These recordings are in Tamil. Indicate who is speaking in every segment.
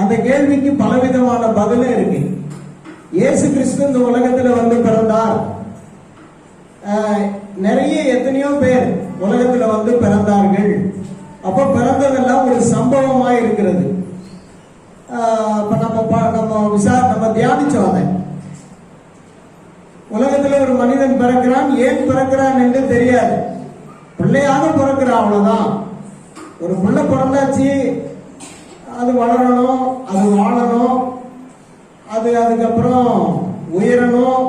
Speaker 1: அந்த கேள்விக்கு பலவிதமான பதிலும் இருக்கு. இயேசு கிறிஸ்து இந்த உலகத்துல வந்து பிறந்தார். நிறைய எத்தனையோ பேர் உலகத்துல வந்து பிறந்தார்கள். அப்ப பிறந்ததெல்லாம் ஒரு சம்பவமா இருக்கிறது. இப்போ நம்ம நம்ம விசா நம்ம தியானிச்சோம் அதை. உலகத்துல ஒரு மனிதன் பிறக்கிறான் ஏன் பிறக்கிறான் என்று தெரியாது. பிள்ளையாக பிறக்கிறான் அவ்வளவுதான். ஒரு பிள்ளை பிறந்தாச்சு அது வளரணும் அது வாழணும் அது அதுக்கப்புறம் உயரணும்.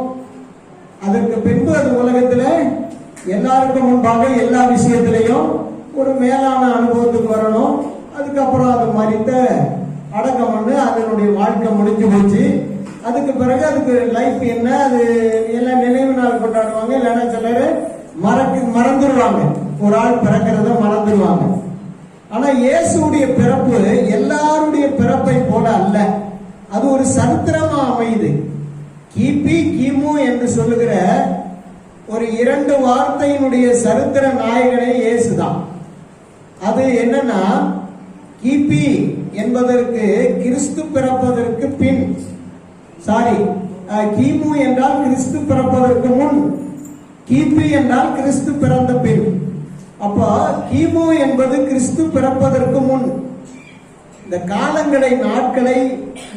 Speaker 1: அதற்கு பின்பு அது உலகத்தில் எல்லாருக்கும் முன்பாக எல்லா விஷயத்திலையும் ஒரு மேலான அனுபவத்துக்கு வரணும். அதுக்கப்புறம் அது மறித்த அடக்கம் பண்ணு அதனுடைய வாழ்க்கை முடிஞ்சு போச்சு. அதுக்கு பிறகு அதுக்கு லைஃப் என்ன அது எல்லாம் நினைவு நாள் கொண்டாடுவாங்க. இல்லைன்னா சிலர் மறக்க மறந்துடுவாங்க ஒரு ஆள் பிறக்கிறத மறந்துடுவாங்க ஆனா இயேசுடைய பிறப்பு எல்லாருடைய பிறப்பை போல அல்ல. அது ஒரு சரித்திரமா அமையுது. கிபி கிமு என்று சொல்லுகிற ஒரு இரண்டு வார்த்தையினுடைய சரித்திர நாயகனே இயேசுதான். அது என்னன்னா கிபி என்பதற்கு கிறிஸ்து பிறப்பதற்கு பின் சாரி கிமு என்றால் கிறிஸ்து பிறப்பதற்கு முன் கிபி என்றால் கிறிஸ்து பிறந்த பின். அப்போ கிமு என்பது கிறிஸ்து பிறப்பதற்கு முன். இந்த காலங்களை நாட்களை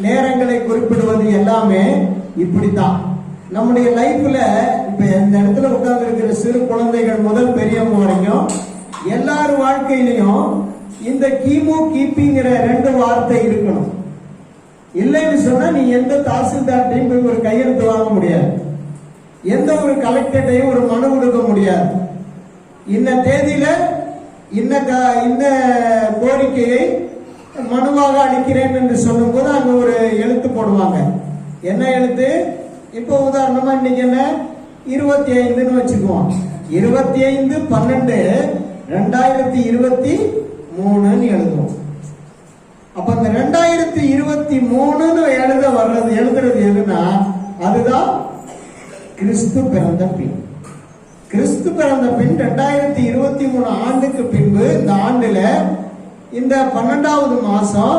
Speaker 1: நேரங்களை குறிப்பிடுவது எல்லாமே இப்படித்தான். நம்முடைய லைஃப்ல இப்ப இந்த இடத்துல உட்கார்ந்து இருக்கிற சிறு குழந்தைகள் முதல் பெரியவங்க வரைக்கும் எல்லார் வாழ்க்கையிலையும் இந்த கிமு கிபிங்கிற ரெண்டு வார்த்தை இருக்கணும். இல்லைன்னு சொன்னா நீ எந்த தாசில்தார்ட்டையும் போய் ஒரு கையெழுத்து வாங்க முடியாது. எந்த ஒரு கலெக்டர்ட்டையும் ஒரு மனு கொடுக்க முடியாது. இந்த தேதியில இன்ன இன்ன கோரிக்கையை மனுவாக அளிக்கிறேன் என்று சொல்லும்போது அங்க ஒரு எழுத்து போடுவாங்க. என்ன எழுத்து? இப்போ உதாரணமா இன்னைக்கு என்ன? இருபத்தி ஐந்துன்னு வச்சுக்குவோம். இருபத்தி ஐந்து பன்னெண்டு ரெண்டாயிரத்தி இருபத்தி மூணுன்னு எழுதுவோம். அப்ப இந்த ரெண்டாயிரத்தி இருபத்தி மூணுன்னு எழுத வர்றது எழுதுறது எதுனா? அதுதான் கிறிஸ்து பிறந்த பின். கிறிஸ்து பிறந்த பின் ரெண்டாயிரத்தி இருபத்தி மூணு ஆண்டுக்கு பின்பு இந்த ஆண்டுல இந்த பன்னெண்டாவது மாசம்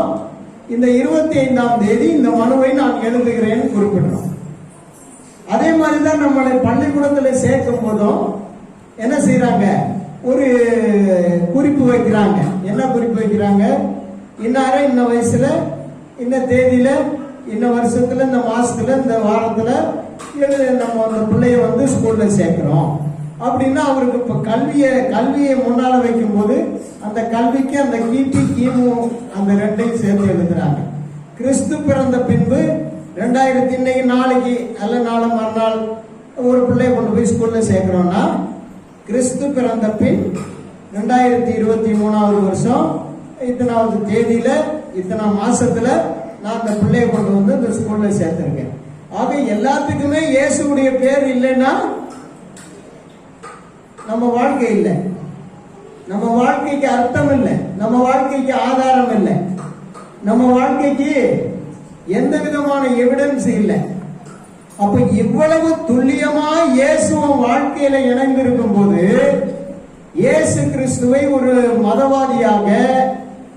Speaker 1: இந்த இருபத்தி ஐந்தாம் தேதி இந்த மனுவை நான் எழுதுகிறேன் குறிப்பிடுறோம் அதே மாதிரி தான் நம்மளை பள்ளிக்கூடத்தில் சேர்க்கும் போதும் என்ன செய்யறாங்க ஒரு குறிப்பு வைக்கிறாங்க. என்ன குறிப்பு வைக்கிறாங்க? இன்னார இந்த வயசுல இந்த தேதியில இந்த வருஷத்துல இந்த மாசத்துல இந்த வாரத்துல நம்ம அந்த பிள்ளைய வந்து ஸ்கூல்ல சேர்க்கிறோம். அப்படின்னா அவருக்கு இப்ப கல்வியை கல்வியை முன்னால வைக்கும்போது அந்த கல்விக்கு அந்த கிபி கிமு அந்த ரெண்டையும் சேர்த்து எழுதுறாங்க. கிறிஸ்து பிறந்த பின்பு ரெண்டாயிரத்தி இன்னைக்கு நாளைக்கு அல்ல நாளை மறுநாள் ஒரு பிள்ளைய கொண்டு போய் ஸ்கூல்ல சேர்க்கிறோம்னா கிறிஸ்து பிறந்த பின் ரெண்டாயிரத்தி இருபத்தி மூணாவது வருஷம் இத்தனாவது தேதியில இத்தனை மாசத்துல நான் அந்த பிள்ளைய கொண்டு வந்து இந்த ஸ்கூல்ல சேர்த்திருக்கேன். ஆக எல்லாத்துக்குமே இயேசுடைய பேர் இல்லைன்னா நம்ம வாழ்க்கை இல்லை. நம்ம வாழ்க்கைக்கு அர்த்தம் இல்லை. நம்ம வாழ்க்கைக்கு ஆதாரம் இல்லை. நம்ம வாழ்க்கைக்கு எந்த விதமான எவிடன்ஸ் இல்லை. அப்ப இவ்வளவு துல்லியமா இயேசுவன் வாழ்க்கையில இணைந்திருக்கும் போது இயேசு கிறிஸ்துவை ஒரு மதவாதியாக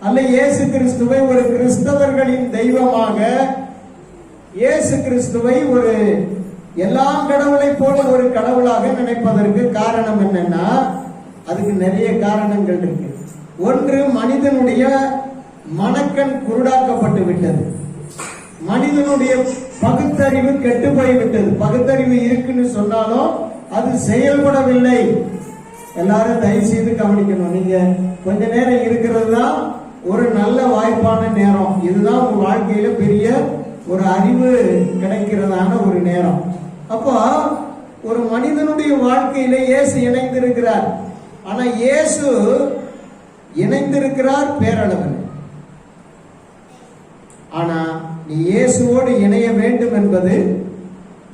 Speaker 1: அல்ல இயேசு கிறிஸ்துவை ஒரு கிறிஸ்தவர்களின் தெய்வமாக இயேசு கிறிஸ்துவை ஒரு எல்லா கடவுளை போல ஒரு கடவுளாக நினைப்பதற்கு காரணம் என்னன்னா அதுக்கு நிறைய காரணங்கள் இருக்கு. ஒன்று மனிதனுடைய மனக்கண் குருடாக்கப்பட்டு விட்டது. மனிதனுடைய பகுத்தறிவு கெட்டு போய்விட்டது. பகுத்தறிவு இருக்குன்னு சொன்னாலும் அது செயல்படவில்லை. எல்லாரும் தயவு செய்து கவனிக்கணும். நீங்க கொஞ்ச நேரம் இருக்கிறது தான் ஒரு நல்ல வாய்ப்பான நேரம். இதுதான் உங்க வாழ்க்கையில பெரிய ஒரு அறிவு கிடைக்கிறதான ஒரு நேரம். அப்போ ஒரு மனிதனுடைய வாழ்க்கையில இயேசு இணைந்திருக்கிறார். ஆனா இயேசு இணைந்திருக்கிறார் பேரளவில். ஆனா நீ இயேசுவோடு இணைய வேண்டும் என்பது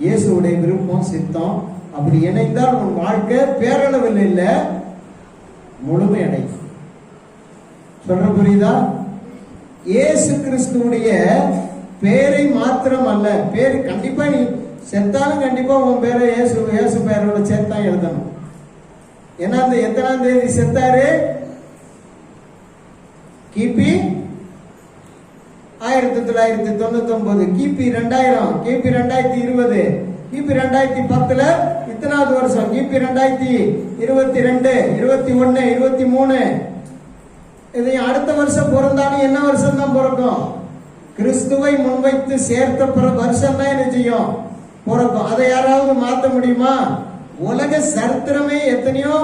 Speaker 1: இயேசுடைய விருப்பம் சித்தம். அப்படி இணைந்தால் உன் வாழ்க்கை பேரளவில் இல்லை முழுமை அடையும் சொல்ற புரியுதா? இயேசு கிறிஸ்துவுடைய பேரை மாத்திரம் அல்ல பேர் கண்டிப்பா நீ செத்தாலும் கண்டிப்பா உன் பேரை இயேசு இயேசு பேரோட சேர்த்தான் எழுதணும். ஏன்னா அந்த எத்தனாம் தேதி செத்தாரு? கிபி ஆயிரத்தி தொள்ளாயிரத்தி தொண்ணூத்தி ஒன்பது கிபி ரெண்டாயிரம். கிபி ரெண்டாயிரத்தி இருபது. கிபி ரெண்டாயிரத்தி பத்துல இத்தனாவது வருஷம். கிபி ரெண்டாயிரத்தி இருபத்தி ரெண்டு இருபத்தி ஒன்னு இருபத்தி மூணு. இதை அடுத்த வருஷம் பிறந்தாலும் என்ன வருஷம் தான் பிறக்கும்? கிறிஸ்துவை முன்வைத்து சேர்த்த பிற வருஷம் தான் என்ன செய்யும்? பிறக்கும் அதை யாராவது மாத்த முடியுமா? உலக சரித்திரமே எத்தனையோ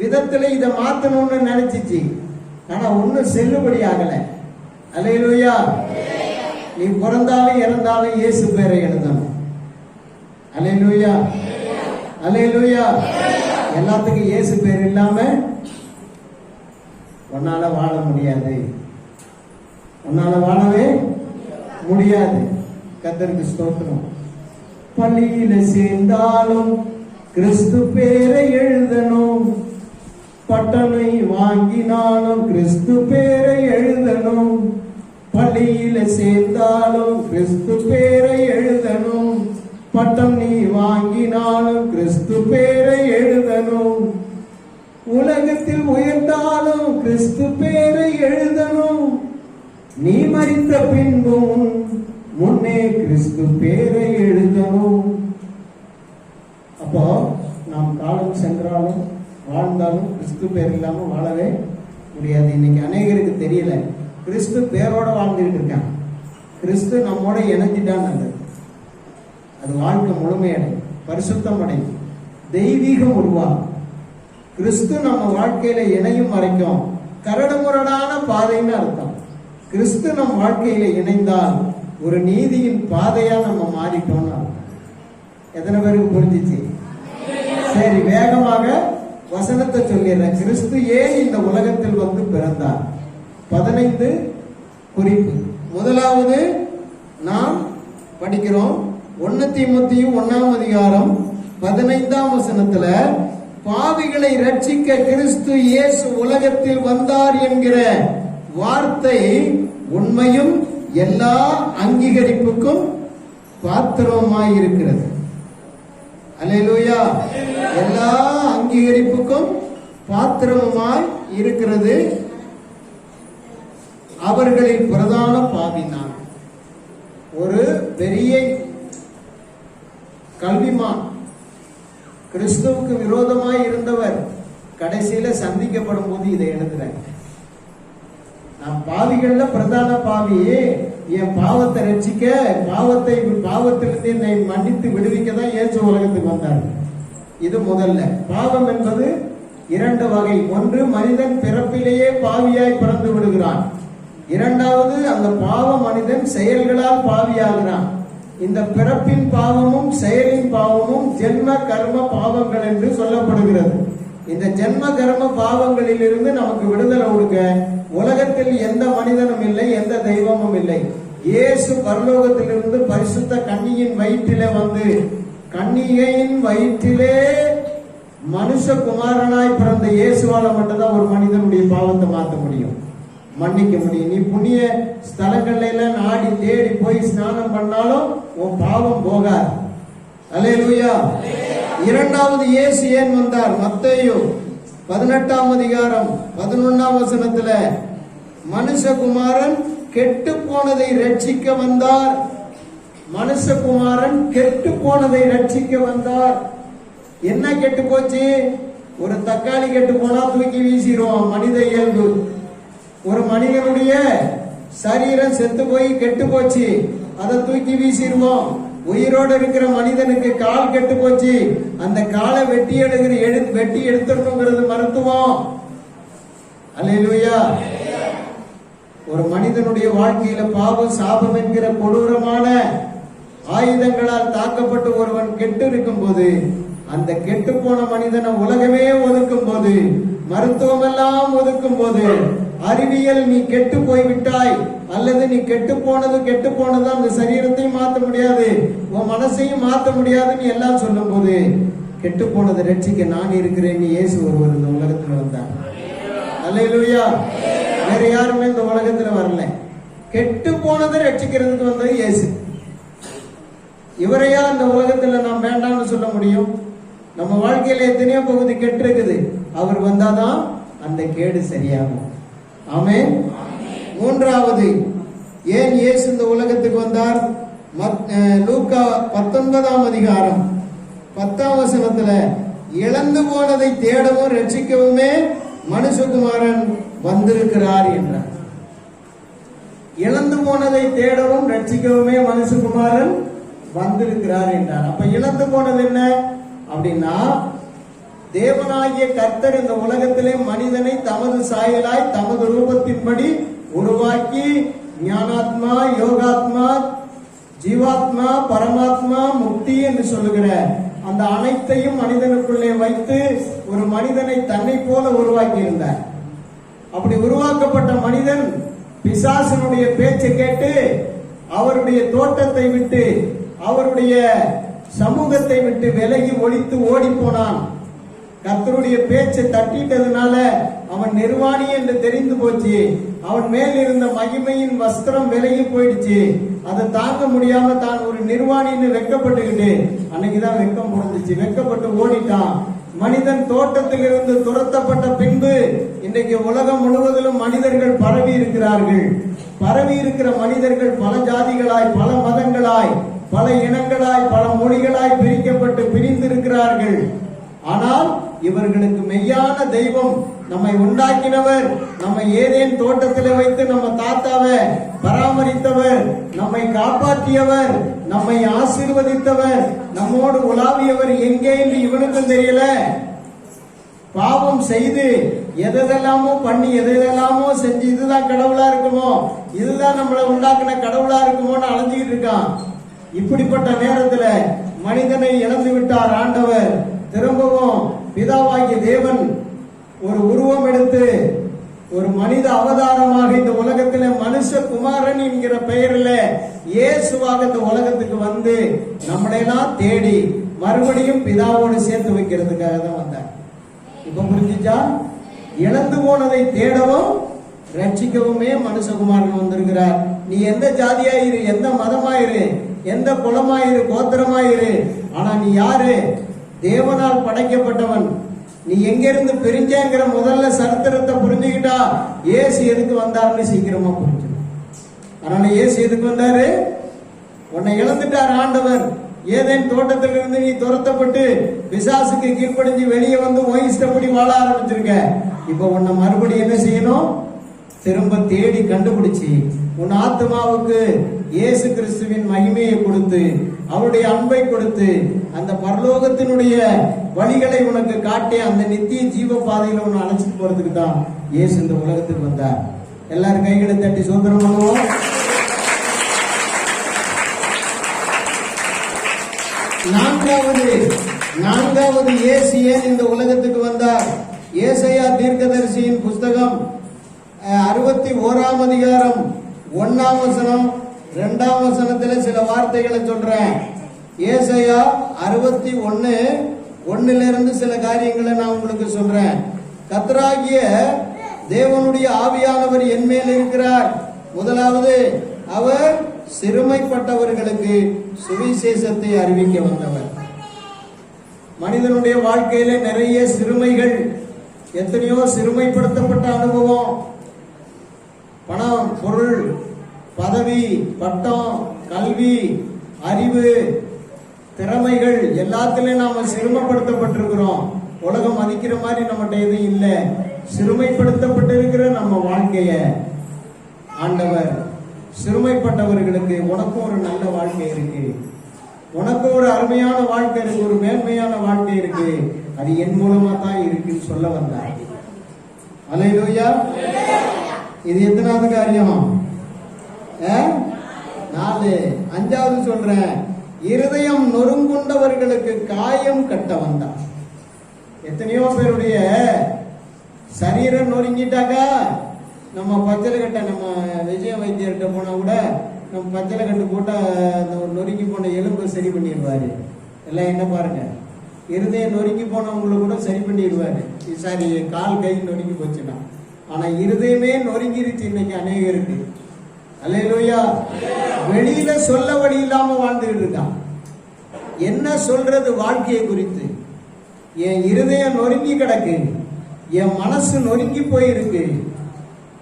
Speaker 1: விதத்துல இதை மாத்தணும்னு நினைச்சிச்சு. ஆனா ஒன்றும் செல்லுபடி ஆகல. அலையிலோயா நீ பிறந்தாலும் இறந்தாலும் இயேசு பேரை எழுதணும். அலையிலோயா அலையிலோயா எல்லாத்துக்கும் இயேசு பேர் இல்லாம உன்னால வாழ முடியாது. உன்னால வாழவே முடியாது. கத்தருக்கு ஸ்தோத்திரம். பள்ளியில சேர்ந்தாலும் கிறிஸ்து பேரை எழுதணும். பட்டனை வாங்கினாலும் கிறிஸ்து பேரை எழுதணும். பள்ளியில சேர்ந்தாலும் கிறிஸ்து பேரை எழுதணும். பட்டம் நீ வாங்கினாலும் கிறிஸ்து பேரை எழுதணும். உலகத்தில் உயர்ந்தாலும் கிறிஸ்து பேரை எழுதணும். நீ மறித்த பின்பும் முன்னே கிறிஸ்து பேரை எழுதணும் அப்போ நாம் காலம் சென்றாலும் வாழ்ந்தாலும் கிறிஸ்து பேர் இல்லாம வாழவே முடியாது. இன்னைக்கு அநேகருக்கு தெரியல. கிறிஸ்து பேரோட வாழ்ந்துகிட்டு இருக்காங்க கிறிஸ்து நம்மோட இணைஞ்சிட்டான் அது. அது வாழ்க்கை முழுமையடையும் பரிசுத்தம் அடையும் தெய்வீகம் உருவாகும். கிறிஸ்து நம்ம வாழ்க்கையில இணையும் வரைக்கும் கரடுமுரடான பாதைன்னு அர்த்தம். கிறிஸ்து நம் வாழ்க்கையில இணைந்தால் ஒரு நீதியின் பாதையா நம்ம மாறிட்டோம்னு எத்தனை பேருக்கு புரிஞ்சிச்சு? சரி வேகமாக வசனத்தை சொல்லிடுறேன். கிறிஸ்து ஏன் இந்த உலகத்தில் வந்து பிறந்தார்? பதினைந்து குறிப்பு. முதலாவது நாம் படிக்கிறோம் ஒன்னு தீமத்தியும் ஒன்னாம் அதிகாரம் பதினைந்தாம் வசனத்துல பாவிகளை ரட்சிக்க கிறிஸ்து இயேசு உலகத்தில் வந்தார் என்கிற வார்த்தை உண்மையும் எல்லா அங்கீகரிப்புக்கும் பாத்திரமாய் இருக்கிறது அலையலூயா எல்லா அங்கீகரிப்புக்கும் பாத்திரமாய் இருக்கிறது அவர்களின் பிரதான பாவி நான். ஒரு பெரிய கல்விமான் கிறிஸ்துவுக்கு விரோதமாய் இருந்தவர் கடைசியில சந்திக்கப்படும் போது இதை எழுதுறேன் நான் பாவிகள்ல பிரதான பாவி. என் பாவத்தை ரட்சிக்க பாவத்தை பாவத்திலிருந்து என்னை மன்னித்து விடுவிக்க தான் ஏசு உலகத்துக்கு வந்தார். இது முதல்ல. பாவம் என்பது இரண்டு வகை. ஒன்று மனிதன் பிறப்பிலேயே பாவியாய் பிறந்து விடுகிறான். இரண்டாவது அந்த பாவ மனிதன் செயல்களால் பாவியாகிறான். இந்த பிறப்பின் பாவமும் செயலின் பாவமும் ஜென்ம கர்ம பாவங்கள் என்று சொல்லப்படுகிறது. இந்த ஜென்ம கர்ம பாவங்களிலிருந்து நமக்கு விடுதலை கொடுக்க உலகத்தில் எந்த மனிதனும் இல்லை எந்த தெய்வமும் இல்லை. இயேசு பரலோகத்திலிருந்து பரிசுத்த கன்னியின் வயிற்றிலே வந்து கன்னிகையின் வயிற்றிலே மனுஷகுமாரனாய் பிறந்த இயேசுவால மட்டும்தான் ஒரு மனிதனுடைய பாவத்தை மாற்ற முடியும். மன்னிக்க முடியும். நீ புண்ணிய ஸ்தலங்கள்ல நாடி தேடி போய் ஸ்நானம் பண்ணாலும் உன் பாவம் போகாது. அல்லேலூயா இரண்டாவது இயேசு ஏன் வந்தார்? மத்தேயு பதினெட்டாம் அதிகாரம் பதினொன்னாம் வசனத்துல மனுஷகுமாரன் கெட்டு போனதை ரட்சிக்க வந்தார். மனுஷகுமாரன் கெட்டு போனதை ரட்சிக்க வந்தார். என்ன கெட்டு போச்சு ஒரு தக்காளி கெட்டு போனா தூக்கி வீசிடுவோம் மனித இயல்பு. ஒரு மனிதனுடைய சரீரம் செத்து போய் கெட்டு போச்சு அதை தூக்கி வீசிடுவோம் உயிரோடு இருக்கிற மனிதனுக்கு கால் கெட்டு போச்சு. அந்த காலை வெட்டி எடுக்கிற எடு வெட்டி எடுத்துருக்கோங்கிறது மருத்துவம். அல்லேலூயா. ஒரு மனிதனுடைய வாழ்க்கையில பாவம் சாபம் என்கிற கொடூரமான ஆயுதங்களால் தாக்கப்பட்டு ஒருவன் கெட்டு இருக்கும் போது அந்த கெட்டு போன மனிதனை உலகமே ஒதுக்கும் போது மருத்துவம் எல்லாம் ஒதுக்கும் போது அறிவியல் நீ கெட்டு போய் விட்டாய் அல்லது நீ கெட்டு போனது கெட்டு போனது அந்த சரீரத்தையும் மாத்த முடியாது உன் மனசையும் மாத்த முடியாதுன்னு எல்லாம் சொல்லும் போது கெட்டு போனதை ரட்சிக்க நான் இருக்கிறேன் நீ இயேசு ஒருவர் இந்த உலகத்துல வந்தார். அல்லேலூயா. வேற யாருமே இந்த உலகத்துல வரல. கெட்டு போனதை ரட்சிக்கிறதுக்கு வந்தது இயேசு. இவரையா இந்த உலகத்துல நாம் வேண்டாம்னு சொல்ல முடியும்? நம்ம வாழ்க்கையில எத்தனையோ பகுதி கெட்டு இருக்குது அவர் வந்தாதான் அந்த கேடு சரியாகும். ஆமே மூன்றாவது ஏன் இயேசு இந்த உலகத்துக்கு வந்தார்? மத்- லூக்கா பத்தொன்பதாம் அதிகாரம் பத்தாம் வசனத்துல இழந்து போனதை தேடவும் ரட்சிக்கவுமே மனுஷகுமாரன் வந்திருக்கிறார் என்றார். இழந்து போனதை தேடவும் ரட்சிக்கவுமே மனுஷகுமாரன் வந்திருக்கிறார் என்றார். அப்ப இழந்து போனது என்ன? அப்படின்னா தேவனாகிய கர்த்தர் இந்த உலகத்திலே மனிதனை தமது சாயலாய் தமது ரூபத்தின்படி உருவாக்கி ஞானாத்மா யோகாத்மா ஜீவாத்மா பரமாத்மா முக்தி என்று சொல்லுகிற அந்த அனைத்தையும் மனிதனுக்குள்ளே வைத்து ஒரு மனிதனை தன்னை போல உருவாக்கி இருந்தார் அப்படி உருவாக்கப்பட்ட மனிதன் பிசாசனுடைய பேச்சை கேட்டு அவருடைய தோட்டத்தை விட்டு அவருடைய சமூகத்தை விட்டு விலகி ஒழித்து ஓடி போனான் கர்த்தருடைய பேச்சை தட்டிட்டதுனால அவன் நிர்வாணி என்று தெரிந்து போச்சு. அவன் மேல் இருந்த மகிமையின் வஸ்திரம் விலகி போயிடுச்சு. அதை தாங்க முடியாம தான் ஒரு நிர்வாணின்னு வெக்கப்பட்டுக்கிட்டு அன்னைக்குதான் வெக்கம் முடிஞ்சிச்சு வெக்கப்பட்டு ஓடிட்டான். மனிதன் தோட்டத்திலிருந்து துரத்தப்பட்ட பின்பு இன்றைக்கு உலகம் முழுவதிலும் மனிதர்கள் பரவி இருக்கிறார்கள். பரவி இருக்கிற மனிதர்கள் பல ஜாதிகளாய் பல மதங்களாய் பல இனங்களாய் பல மொழிகளாய் பிரிக்கப்பட்டு பிரிந்திருக்கிறார்கள். ஆனால் இவர்களுக்கு மெய்யான தெய்வம் நம்மை உண்டாக்கினவர் நம்மை ஏதேன் தோட்டத்தில் வைத்து நம்ம தாத்தாவை பராமரித்தவர் நம்மை காப்பாற்றியவர் நம்மை ஆசீர்வதித்தவர் நம்மோடு உலாவியவர் எங்கே என்று இவனுக்கும் தெரியல. பாவம் செய்து எதெல்லாமோ பண்ணி எதெல்லாமோ செஞ்சு இதுதான் கடவுளா இருக்குமோ இதுதான் நம்மளை உண்டாக்குன கடவுளா இருக்குமோன்னு அலைஞ்சுக்கிட்டு இருக்கான். இப்படிப்பட்ட நேரத்தில் மனிதனை இழந்து விட்டார் ஆண்டவர். திரும்பவும் பிதாவாகிய தேவன் ஒரு உருவம் எடுத்து ஒரு மனித அவதாரமாக இந்த உலகத்தில் மனுஷ குமாரன் என்கிற பெயரில் இயேசுவாக இந்த உலகத்துக்கு வந்து நம்மளையெல்லாம் தேடி மறுபடியும் பிதாவோடு சேர்த்து வைக்கிறதுக்காக தான் வந்தார். இப்ப புரிஞ்சுச்சா? இழந்து போனதை தேடவும் ரட்சிக்கவுமே மனுஷகுமாரன் வந்திருக்கிறார். நீ எந்த ஜாதியாயிரு எந்த மதமாயிரு எந்த குலமாயிரு கோத்திரமாயிரு ஆனா நீ யாரு? தேவனால் படைக்கப்பட்டவன். நீ எங்கிருந்து பிரிஞ்சேங்கிற முதல்ல சரித்திரத்தை புரிஞ்சுக்கிட்டா ஏசு எதுக்கு வந்தாருன்னு சீக்கிரமா புரிஞ்சிடும் அதனால ஏசு எதுக்கு வந்தாரு? உன்னை இழந்துட்டார் ஆண்டவர். ஏதேன் தோட்டத்திலிருந்து நீ துரத்தப்பட்டு பிசாசுக்கு கீழ்ப்படிஞ்சு வெளியே வந்து ஓய் இஷ்டப்படி வாழ ஆரம்பிச்சிருக்க. இப்ப உன்னை மறுபடியும் என்ன செய்யணும்? திரும்ப தேடி கண்டுபிடிச்சி உன் ஆத்மாவுக்கு இயேசு கிறிஸ்துவின் மகிமையை கொடுத்து அவருடைய அன்பை கொடுத்து அந்த பரலோகத்தினுடைய வழிகளை உனக்கு காட்டி அந்த நித்திய ஜீவ பாதையில உன்னை அழைச்சிட்டு போறதுக்கு தான் இயேசு இந்த உலகத்துக்கு வந்தார். எல்லாரும் கைகளை தட்டி சுதந்திரம் பண்ணுவோம் நான்காவது நான்காவது இயேசு ஏன் இந்த உலகத்துக்கு வந்தார்? ஏசையா தீர்க்கதரிசியின் புஸ்தகம் அஹ், அறுபத்தி ஓராம் அதிகாரம் ஒன்னாம் வசனம் ரெண்டாம் வசனத்துல சில வார்த்தைகளை சொல்றேன். ஏசையா அறுபத்தி ஒன்னு ஒன்னுல இருந்து சில காரியங்களை நான் உங்களுக்கு சொல்றேன். கத்தராகிய தேவனுடைய ஆவியானவர் என் மேல் இருக்கிறார். முதலாவது அவர் சிறுமைப்பட்டவர்களுக்கு சுவிசேஷத்தை அறிவிக்க வந்தவர். மனிதனுடைய வாழ்க்கையில நிறைய சிறுமைகள் எத்தனையோ சிறுமைப்படுத்தப்பட்ட அனுபவம். பணம் பொருள் பதவி பட்டம் கல்வி அறிவு திறமைகள் எல்லாத்துலேயும் நாம சிறுமைப்படுத்தப்பட்டிருக்கிறோம். உலகம் மதிக்கிற மாதிரி நம்மகிட்ட எதுவும் இல்லை. சிறுமைப்படுத்தப்பட்டிருக்கிற நம்ம வாழ்க்கைய. ஆண்டவர் சிறுமைப்பட்டவர்களுக்கு உனக்கும் ஒரு நல்ல வாழ்க்கை இருக்கு. உனக்கு ஒரு அருமையான வாழ்க்கை இருக்கு ஒரு மேன்மையான வாழ்க்கை இருக்கு. அது என் மூலமா தான் இருக்குன்னு சொல்ல வந்தார். அலையிலூயா. இது எத்தனாவது காரியம்? ஆ? நாலு. அஞ்சாவது சொல்றேன். இருதயம் நொறுங்குண்டவர்களுக்கு காயம் கட்ட வந்தான் எத்தனையோ பேருடைய சரீரம் நொறுங்கிட்டாக்கா? நம்ம பச்சளை கட்டை நம்ம விஜய வைத்தியர்கிட்ட போனா கூட நம்ம பச்சளை கட்டு போட்டா அந்த ஒரு நொறுங்கி போன எலும்பு சரி பண்ணிடுவாரு. எல்லாம் என்ன பாருங்க? இருதயம் நொறுங்கி போனவங்களை கூட சரி பண்ணிடுவாரு. சாரி கால் கை நொறுங்கி போச்சுன்னா. ஆனா இருதயமே நொறுங்கிருச்சு இன்னைக்கு அநேகருக்கு. அலையலோயா வெளியில சொல்ல வழி இல்லாம வாழ்ந்துகிட்டு இருக்கான் என்ன சொல்றது வாழ்க்கையை குறித்து? என் இருதயம் நொறுங்கி கிடக்கு. என் மனசு நொறுங்கி போயிருக்கு.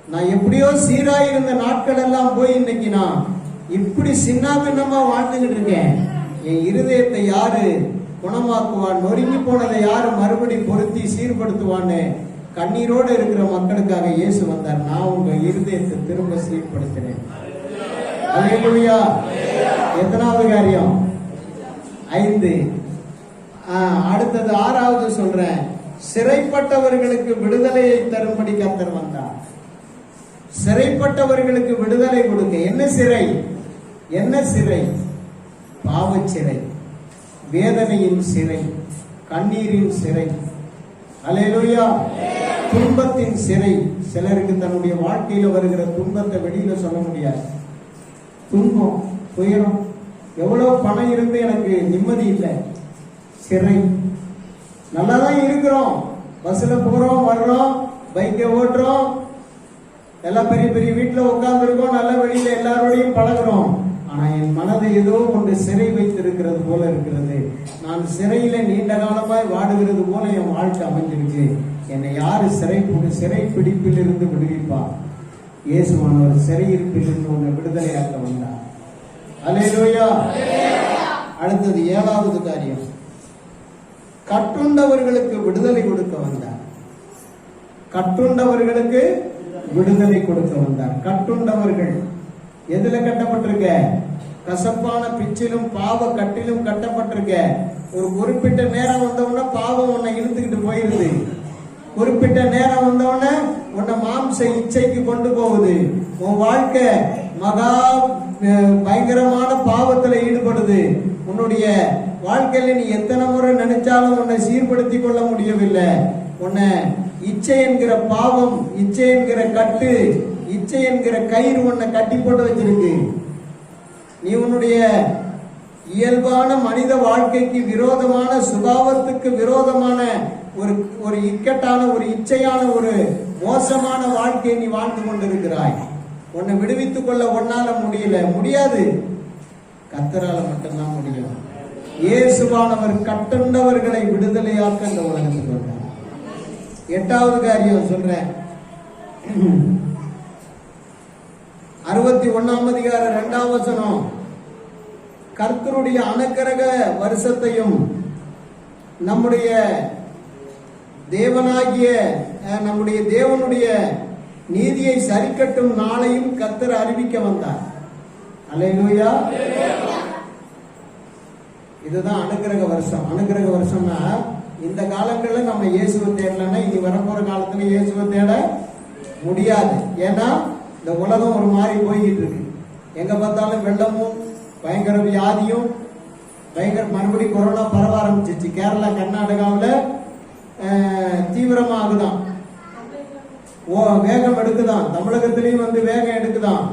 Speaker 1: நான் எப்படியோ சீராயிருந்த நாட்கள் எல்லாம் போய் இன்னைக்கு நான் இப்படி சின்னாபின்னமா வாழ்ந்துகிட்டு இருக்கேன். என் இருதயத்தை யாரு குணமாக்குவான்? நொறுங்கி போனதை யாரு மறுபடி பொருத்தி சீர்படுத்துவான்னு கண்ணீரோடு இருக்கிற மக்களுக்காக இயேசு வந்தார். நான் உங்க இருதயத்தை திரும்ப சீர்படுத்தினேன். அல்லேலூயா எத்தனாவது காரியம்? ஐந்து. அடுத்தது ஆறாவது சொல்றேன். சிறைப்பட்டவர்களுக்கு விடுதலையை தரும்படி கத்தர் வந்தார். சிறைப்பட்டவர்களுக்கு விடுதலை கொடுக்க என்ன சிறை? என்ன சிறை? பாவச்சிறை. வேதனையின் சிறை. கண்ணீரின் சிறை. அலையலுயா. துன்பத்தின் சிறை. சிலருக்கு தன்னுடைய வாழ்க்கையில வருகிற துன்பத்தை வெளியில சொல்ல முடியாது. துன்பம் துயரம் எவ்வளவு பணம் இருந்து எனக்கு நிம்மதி இல்லை. சிறை. நல்லா தான் இருக்கிறோம். பஸ்ல போறோம் வர்றோம் பைக்கை ஓட்டுறோம். எல்லாம் பெரிய பெரிய வீட்டுல உட்கார்ந்து இருக்கோம் நல்ல வெளியில எல்லாரோடையும் பழகுறோம். நான் என் மனதை ஏதோ ஒன்று சிறை வைத்திருக்கிறது போல இருக்கிறது. நான் சிறையில நீண்ட காலமாய் வாடுகிறது போல என் வாழ்க்கை அமைஞ்சிருக்கு என்னை யாரு சிறை சிறை பிடிப்பில் இருந்து விடுவிப்பா? இயேசுவானவர் சிறையிருப்பில் இருந்து உன்னை விடுதலையாக்க வந்தார். அலையிலோயா அடுத்தது ஏழாவது காரியம். கட்டுண்டவர்களுக்கு விடுதலை கொடுக்க வந்தார். கட்டுண்டவர்களுக்கு விடுதலை கொடுக்க வந்தார். கட்டுண்டவர்கள். எதுல கட்டப்பட்டிருக்க? கசப்பான பிச்சிலும் பாவ கட்டிலும் கட்டப்பட்டிருக்க. ஒரு குறிப்பிட்ட நேரம் வந்தவுடனே பாவம் உன்னை இழுத்துக்கிட்டு போயிருது. குறிப்பிட்ட நேரம் வந்தவுடனே உன்னை மாம்ச இச்சைக்கு கொண்டு போகுது. உன் வாழ்க்கை மகா பயங்கரமான பாவத்துல ஈடுபடுது. உன்னுடைய வாழ்க்கையில நீ எத்தனை முறை நினைச்சாலும் உன்னை சீர்படுத்தி கொள்ள முடியவில்லை. உன்னை இச்சை என்கிற பாவம் இச்சை என்கிற கட்டு இச்சை என்கிற கயிறு உன்னை கட்டி போட்டு வச்சிருக்கு. நீ உன்னுடைய இயல்பான மனித வாழ்க்கைக்கு விரோதமான சுபாவத்துக்கு விரோதமான ஒரு ஒரு இக்கட்டான ஒரு இச்சையான ஒரு மோசமான வாழ்க்கையை நீ வாழ்ந்து கொண்டிருக்கிறாய். உன்னை விடுவித்துக் கொள்ள உன்னால முடியல. முடியாது. கத்தரால மட்டும்தான் முடியும். இயேசுவானவர் கட்டுண்டவர்களை விடுதலையாக்க இந்த உலகத்துக்கு வந்தார். எட்டாவது காரியம் சொல்றேன். அறுபத்தி ஒன்னாம் அதிகாரம் இரண்டாம் வசனம். கர்த்தருடைய அனுக்கிரக வருஷத்தையும் நம்முடைய தேவனாகிய அஹ், நம்முடைய தேவனுடைய நீதியை சரிக்கட்டும் நாளையும் கர்த்தர் அறிவிக்க வந்தார். அல்லேலூயா. இதுதான் அனுகிரக வருஷம். அனுகிரக வருஷம்னா இந்த காலங்களில் நம்ம இயேசுவை தேடலன்னா இனி வரப்போற காலத்துல இயேசுவை தேட முடியாது. ஏன்னா இந்த உலகம் ஒரு மாதிரி போய்கிட்டு இருக்கு. எங்க பார்த்தாலும் வெள்ளமும் பயங்கர வியாதியும் பயங்கர மறுபடி கொரோனா பரவ ஆரம்பிச்சிச்சு கேரளா கர்நாடகாவில் தீவிரமாகுதான். ஓ வேகம் எடுக்குதான். தமிழகத்திலையும் வந்து வேகம் எடுக்குதான்.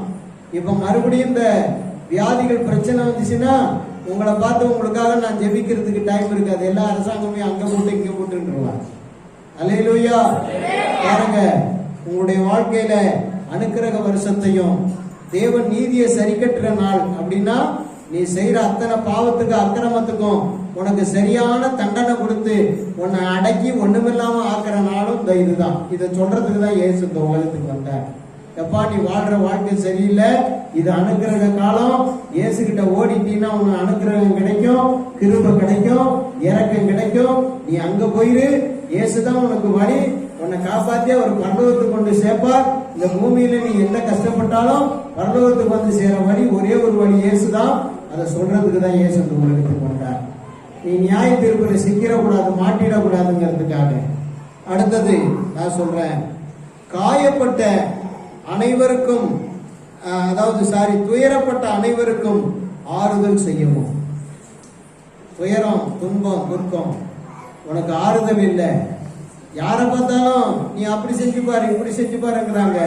Speaker 1: இப்ப மறுபடியும் இந்த வியாதிகள் பிரச்சனை வந்துச்சுன்னா உங்களை பார்த்து உங்களுக்காக நான் ஜெபிக்கிறதுக்கு டைம் இருக்காது எல்லா அரசாங்கமே அங்க போட்டு இங்க போட்டுருவாங்க அலையிலூயா பாருங்க உங்களுடைய வாழ்க்கையில அனுக்கிரக வருஷத்தையும் தேவன் நீதியை சரி கட்டுற நாள் அப்படின்னா நீ செய்யற அத்தனை பாவத்துக்கு அக்கிரமத்துக்கும் உனக்கு சரியான தண்டனை கொடுத்து உன்னை அடக்கி ஒண்ணுமில்லாம ஆக்குற நாளும் இந்த இதுதான். இதை சொல்றதுக்கு தான் ஏசு இந்த உலகத்துக்கு வந்தார். எப்பா நீ வாழ்ற வாழ்க்கை சரியில்லை. இது அனுக்கிரக காலம். இயேசு கிட்ட ஓடிட்டீன்னா உனக்கு அனுக்கிரகம் கிடைக்கும் கிருப கிடைக்கும் இறக்கம் கிடைக்கும். நீ அங்க போயிரு. இயேசுதான் உனக்கு வழி. உன்னை காப்பாத்தி அவர் பரலோகத்துக்கு கொண்டு சேர்ப்பார் இந்த பூமியில நீ எந்த கஷ்டப்பட்டாலும் பரலோகத்துக்கு வந்து சேர வழி ஒரே ஒரு வழி இயேசுதான். அதை சொல்றதுக்கு தான் இயேசு இந்த உலகத்துக்கு வந்தார். நீ நியாய தீர்ப்பில் சிக்கிடக்கூடாது மாட்டிடக்கூடாதுங்கிறதுக்காக. அடுத்தது நான் சொல்றேன் காயப்பட்ட அனைவருக்கும் அதாவது சாரி துயரப்பட்ட அனைவருக்கும் ஆறுதல் செய்யவும். துயரம் துன்பம் துர்க்கம். உனக்கு ஆறுதல் இல்லை. யாரை பார்த்தாலும் நீ அப்படி செஞ்சு பாரு இப்படி செஞ்சு பாருங்கிறாங்க.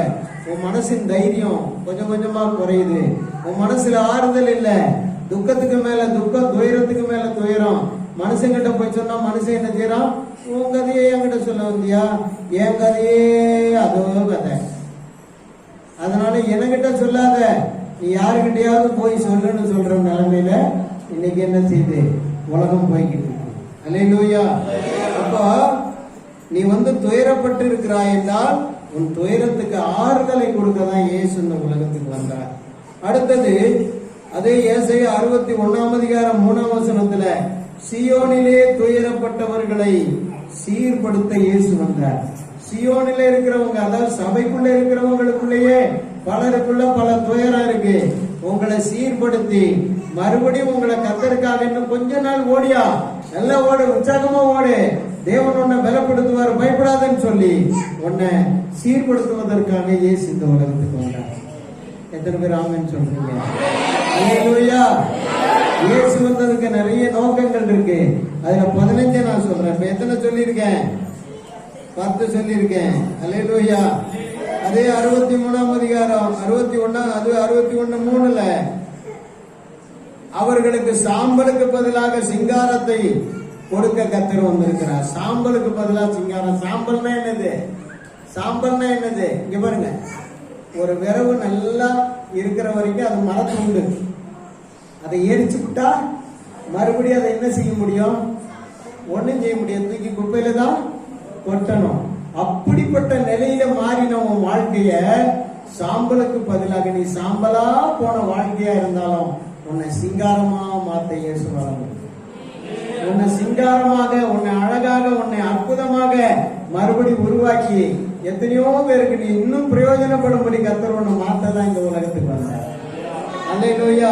Speaker 1: உன் மனசின் தைரியம் கொஞ்சம் கொஞ்சமா குறையுது. உன் மனசுல ஆறுதல் இல்லை. துக்கத்துக்கு மேல துக்கம் துயரத்துக்கு மேல துயரம். மனுஷங்கிட்ட போய் சொன்னா மனுஷன் என்ன செய்யறான் உன் கதையே என்கிட்ட சொல்ல வந்தியா? என் கதையே அதோ கதை. அதனால என்கிட்ட சொல்லாத. நீ யாருக்கிட்டையாவது போய் சொல்லுன்னு சொல்ற நிலைமையில இன்னைக்கு என்ன செய்யுது உலகம் போய்கிட்டு இருக்கு. அல்லையா அப்போ நீ வந்து துயரப்பட்டு இருக்கிறாய் என்றால் உன் துயரத்துக்கு ஆறுதலை கொடுக்க தான் இயேசு இந்த உலகத்துக்கு வந்தார். அடுத்தது அதே ஏசைய அறுபத்தி ஒன்னாம் அதிகாரம் மூணாம் வசனத்துல சியோனிலே துயரப்பட்டவர்களை சீர்படுத்த இயேசு வந்தார். சியோனில இருக்கிறவங்க அதாவது சபைக்குள்ள இருக்கிறவங்களுக்குள்ளேயே பலருக்குள்ள பல துயரம் இருக்கு. உங்களை சீர்படுத்தி மறுபடியும் உங்களை கத்தருக்காக இன்னும் கொஞ்ச நாள் ஓடியா? நல்லா ஓடு உற்சாகமா ஓடு. தேவன் உன்னை பலப்படுத்துவார் பயப்படாதன்னு சொல்லி உன்னை சீர்படுத்துவதற்காக இயேசு இந்த உலகத்துக்கு வந்தார். எத்தனை பேர் ஆமென்னு சொல்றீங்க? இயேசு வந்ததுக்கு நிறைய நோக்கங்கள் இருக்கு. அதுல பதினஞ்சு நான் சொல்றேன். இப்ப எத்தனை சொல்லியிருக்கேன்? பத்து சொல்லியிருக்கேன். அல்லேலூயா அதே அறுபத்தி மூணாம் அதிகாரம் அறுபத்தி ஒன்னா அது அறுபத்தி ஒண்ணு மூணுல அவர்களுக்கு சாம்பலுக்கு பதிலாக சிங்காரத்தை கொடுக்க கத்தர் வந்திருக்கிறார். சாம்பலுக்கு பதிலாக சிங்காரம். சாம்பல்னா என்னது? சாம்பல்னா என்னது? இங்க பாருங்க. ஒரு விரவு நல்லா இருக்கிற வரைக்கும் அது மரத்துண்டு அதை எரிச்சு விட்டா மறுபடியும் அதை என்ன செய்ய முடியும்? ஒண்ணும் செய்ய முடியாது. தூக்கி குப்பையில தான் கொட்டணும். அப்படிப்பட்ட நிலையில மாறின உன் வாழ்க்கைய சாம்பலுக்கு பதிலாக நீ சாம்பலா போன வாழ்க்கையா இருந்தாலும் உன்னை சிங்காரமா மாத்த இயேசு வர முடியும் உன்னை சிங்காரமாக உன்னை அழகாக உன்னை அற்புதமாக மறுபடி உருவாக்கி எத்தனையோ பேருக்கு நீ இன்னும் பிரயோஜனப்படும்படி கத்தர் உன்னை மாத்ததான் இந்த உலகத்துக்கு வந்தார். நோயா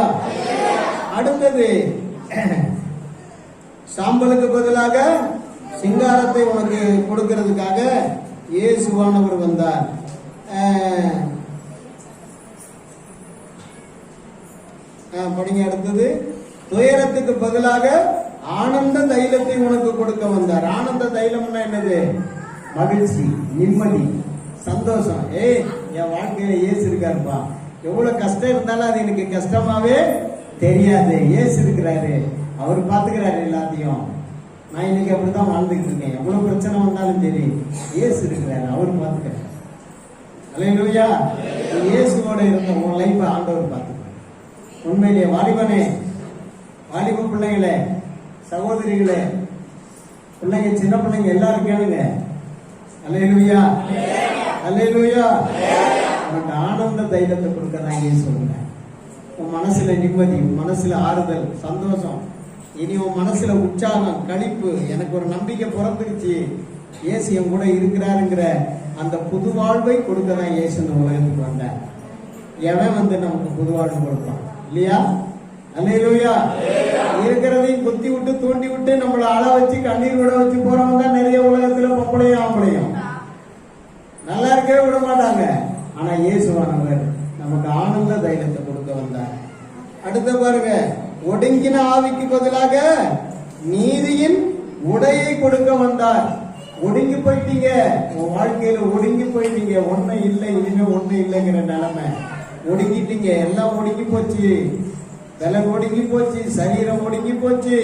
Speaker 1: அடுத்தது சாம்பலுக்கு பதிலாக சிங்காரத்தை உனக்கு கொடுக்கிறதுக்காக இயேசுவானவர் வந்தார். படிங்க அடுத்தது. துயரத்துக்கு பதிலாக ஆனந்த தைலத்தை உனக்கு கொடுக்க வந்தார். ஆனந்த தைலம்னா என்னது? மகிழ்ச்சி நிம்மதி சந்தோஷம். ஏய் என் வாழ்க்கையில ஏசு இருக்காருப்பா. எவ்வளவு கஷ்டம் இருந்தாலும் அது எனக்கு கஷ்டமாவே தெரியாது. ஏசு இருக்கிறாரு. அவர் பாத்துக்கிறாரு எல்லாத்தையும். நான் இன்னைக்கு அப்படிதான் வாழ்ந்துட்டு இருக்கேன். எவ்வளவு பிரச்சனை வந்தாலும் சரி ஏசு இருக்கிறாரு. அவர் பாத்துக்கிறாரு. அல்லேலூயா இயேசுவோட இருந்த உன் லைஃப் ஆண்டவர் பார்த்துக்கிறார் உண்மையிலேயே வாலிபனே வாலிப பிள்ளைங்களே சகோதரிகளே பிள்ளைங்க சின்ன பிள்ளைங்க எல்லாரும் கேளுங்க. அல்லேலூயா. அல்லேலூயா. உனக்கு ஆனந்த தைரியத்தை கொடுக்கறாங்க சொல்லுங்க உன் மனசுல நிம்மதி உன் மனசுல ஆறுதல் சந்தோஷம். இனி உன் மனசுல உற்சாகம் கழிப்பு எனக்கு ஒரு நம்பிக்கை பிறந்துருச்சு. இயேசு என் கூட இருக்கிறாருங்கிற அந்த புது வாழ்வை கொடுக்கறான் இயேசு இந்த உலகத்துக்கு வந்தேன். எவன் வந்து நமக்கு புது வாழ்வு கொடுப்பான்? இல்லையா? இருக்கிறதையும் குத்தி விட்டு தூண்டி விட்டு நம்மள அழ வச்சு கண்ணீர் விட வச்சு போறவங்க தான் நிறைய உலகத்துல பொம்பளையும் ஆம்பளையும். நல்லா இருக்கவே விட மாட்டாங்க. ஆனா இயேசுவானவர் நமக்கு ஆனந்த தைரியத்தை கொடுக்க வந்தார். அடுத்த பாருங்க ஒடுங்கின ஆவிக்கு பதிலாக நீதியின் உடையை கொடுக்க வந்தார். ஒடுங்கி போயிட்டீங்க. உன் வாழ்க்கையில ஒடுங்கி போயிட்டீங்க. ஒண்ணு இல்லை இனிமே ஒண்ணு இல்லைங்கிற நிலைமை. ஒடுங்கிட்டீங்க. எல்லாம் ஒடுங்கி போச்சு. விலை ஒடுங்கி போச்சு சரீரம் ஒடுங்கி போச்சு.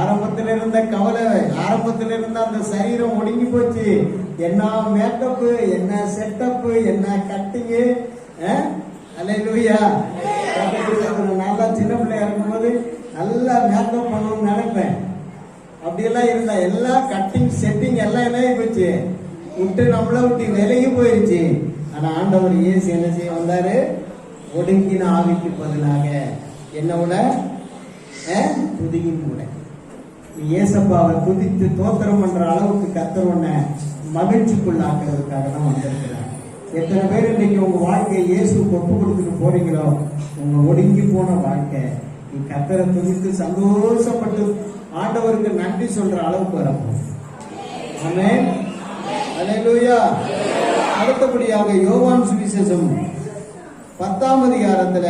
Speaker 1: ஆரம்பத்தில் இருந்த கவலை ஆரம்பத்தில் இருந்த அந்த சரீரம் ஒடுங்கி போச்சு. என்ன மேக்கப்பு என்ன செட்டப்பு என்ன கட்டிங்கு அலையிலுயா நல்லா சின்ன பிள்ளையா இருக்கும்போது நல்லா மேக்கப் பண்ணணும்னு நினைப்பேன். அப்படியெல்லாம் இருந்தா எல்லா கட்டிங் செட்டிங் எல்லாம் என்ன போச்சு. விட்டு நம்மள விட்டு விலகி போயிருச்சு. ஆனா ஆண்டவர் இயேசு என்ன செய்ய வந்தாரு? ஒடுங்கின ஆவிக்கு பதிலாக என்னோட துதியின் கூட நீ ஏசப்பாவை துதித்து தோத்திரம் பண்ற அளவுக்கு கத்தர் உன்னை மகிழ்ச்சிக்குள்ளாக்குறதுக்காக தான் வந்திருக்கிறார். எத்தனை பேர் இன்னைக்கு உங்க வாழ்க்கையை இயேசு ஒப்பு கொடுத்துட்டு போறீங்களோ உங்க ஒடுங்கி போன வாழ்க்கை நீ கத்தரை துதித்து சந்தோஷப்பட்டு ஆண்டவருக்கு நன்றி சொல்ற அளவுக்கு வரப்போம் ஆமென். அல்லேலூயா அடுத்தபடியாக யோவான் சுவிசேஷம் பத்தாம் அதிகாரத்துல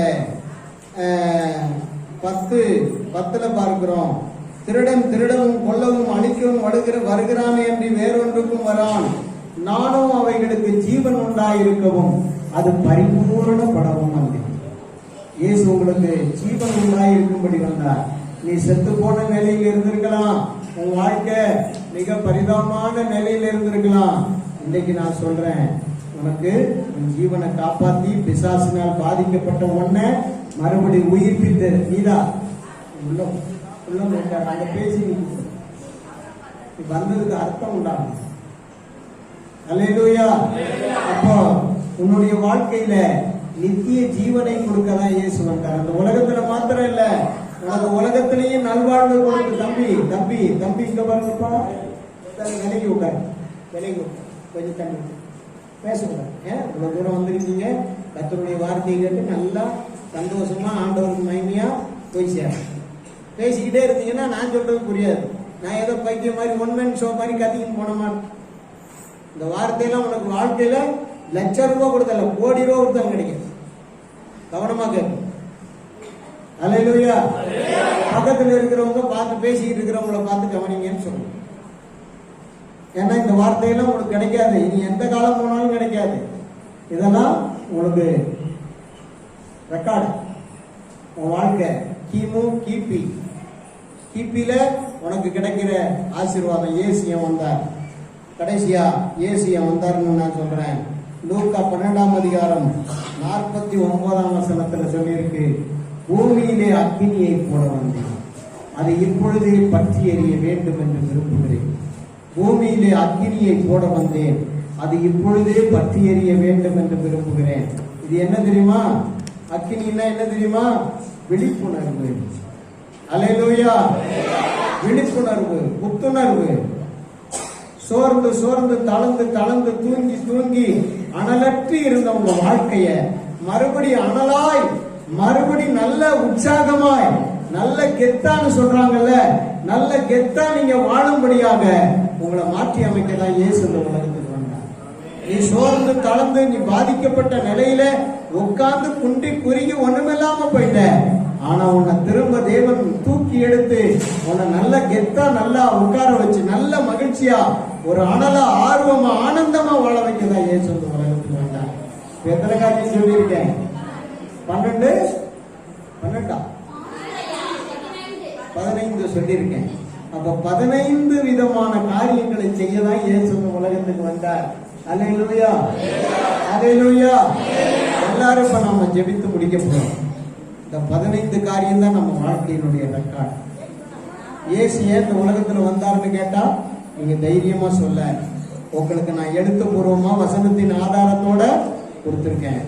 Speaker 1: பத்து பத்துல பார்க்கிறோம். திருடன் திருடவும் கொல்லவும் அழிக்கவும் வருகிற வருகிறானே என்று வேறொன்றுக்கும் வரான். நானும் அவைகளுக்கு ஜீவன் உண்டாயிருக்கவும் அது பரிபூரணப்படவும் அல்ல. இயேசு உங்களுக்கு ஜீவன் உண்டாயிருக்கும்படி வந்தார். நீ செத்து போன நிலையில் இருந்திருக்கலாம். உன் வாழ்க்கை மிக பரிதாபமான நிலையில் இருந்திருக்கலாம். இன்னைக்கு நான் சொல்றேன் உனக்கு உன் ஜீவனை காப்பாத்தி பிசாசினால் பாதிக்கப்பட்ட உன்னை மறுபடி உயிர்ப்பித்து. நீதா. உள்ளம் உள்ளம் போயிட்டார். அந்த பேசி வந்ததுக்கு அர்த்தம் உண்டாகும். அல்லேலூயா அப்போ உன்னுடைய வாழ்க்கையில நித்திய ஜீவனை கொடுக்க தான் இயேசு வந்தார். அந்த உலகத்துல மாத்திரம் இல்ல. உனக்கு உலகத்திலேயே நல்வாழ்வு கொடுக்கு தம்பி தம்பி தம்பி இங்க பாருங்கப்பா தம்பி, விலகி உட்காரு. விலகி கொஞ்சம் தம்பி பேசக்கூடாது ஏன் இவ்வளவு தூரம் வந்திருக்கீங்க. கத்தருடைய வார்த்தையை கேட்டு நல்லா சந்தோஷமா ஆண்டவருக்கு மகிமையா போய் சேரும். பேசிக்கிட்டே இருந்தீங்கன்னா நான் சொல்றது புரியாது. நான் ஏதோ பைத்தியம் மாதிரி ஒன் மேன் ஷோ மாதிரி கத்திக்கிட்டு போன மாட்டேன் இந்த வார்த்தையெல்லாம் உனக்கு வாழ்க்கையில லட்சம் ரூபாய் கொடுத்தல கோடி ரூபாய் கொடுத்தாலும் கிடைக்கும். கவனமா கேட்கும் அலையிலுயா பக்கத்துல இருக்கிறவங்க பார்த்து பேசிக்கிட்டு இருக்கிறவங்கள பார்த்து கவனிங்கன்னு சொல்லுங்க. ஏன்னா இந்த வார்த்தையெல்லாம் உங்களுக்கு கிடைக்காது. இனி எந்த காலம் போனாலும் கிடைக்காது. இதெல்லாம் உங்களுக்கு ரெக்கார்டு உன் வாழ்க்கை. கிமு கிபி. கிபியில உனக்கு கிடைக்கிற ஆசீர்வாதம் ஏசியம் வந்தார். கடைசியா ஏசியம் வந்தாருன்னு நான் சொல்றேன். லூக்கா பன்னெண்டாம் அதிகாரம் நாற்பத்தி ஒன்பதாம் வசனத்துல சொல்லியிருக்கு பூமியிலே அக்னியை போட வந்தேன். அது இப்பொழுதே பற்றி எறிய வேண்டும் என்று விரும்புகிறேன். பூமியிலே அக்கினியை போட வந்தேன். அது இப்பொழுதே பற்றி எறிய வேண்டும் என்று விரும்புகிறேன். இது என்ன தெரியுமா? அக்கினின்னா என்ன தெரியுமா? விழிப்புணர்வு. அலையிலூயா விழிப்புணர்வு புத்துணர்வு. சோர்ந்து சோர்ந்து தளர்ந்து தளர்ந்து தூங்கி தூங்கி அனலற்றி இருந்த உங்க வாழ்க்கைய மறுபடி அனலாய் மறுபடி நல்ல உற்சாகமாய் நல்ல கெத்தான்னு சொல்றாங்கல்ல நல்ல கெத்தா நீங்க வாழும்படியாக உங்களை மாற்றி அமைக்க தான் ஏசு இந்த உலகத்துக்கு வந்தார். நீ சோர்ந்து தளர்ந்து நீ பாதிக்கப்பட்ட நிலையில உட்கார்ந்து குண்டி குறுகி ஒண்ணுமில்லாம போயிட்ட. ஆனா உன்னை திரும்ப தேவன் தூக்கி எடுத்து உன்னை நல்ல கெத்தா நல்லா உட்கார வச்சு நல்ல மகிழ்ச்சியா ஒரு அனலா ஆர்வமா ஆனந்தமா வாழ வைக்கதான் ஏசு இந்த உலகத்துக்கு வந்தார். எத்தனை காரியம் சொல்லியிருக்கேன்? பன்னெண்டு? பன்னெண்டா? பதினைந்து சொல்லியிருக்கேன். அப்ப பதினைந்து விதமான காரியங்களை செய்யதான் இயேசு இந்த உலகத்துக்கு வந்தார். அல்லேலூயா. அலையிலுயா எல்லாரும் இப்ப நம்ம ஜெபித்து முடிக்க போறோம். இந்த பதினைந்து காரியம் தான் நம்ம வாழ்க்கையினுடைய ரெக்கார்ட் இயேசு ஏன் இந்த உலகத்துல வந்தாருன்னு கேட்டா நீங்க தைரியமா சொல்ல. உங்களுக்கு நான் எழுத்துப்பூர்வமா வசனத்தின் ஆதாரத்தோட கொடுத்துருக்கேன்.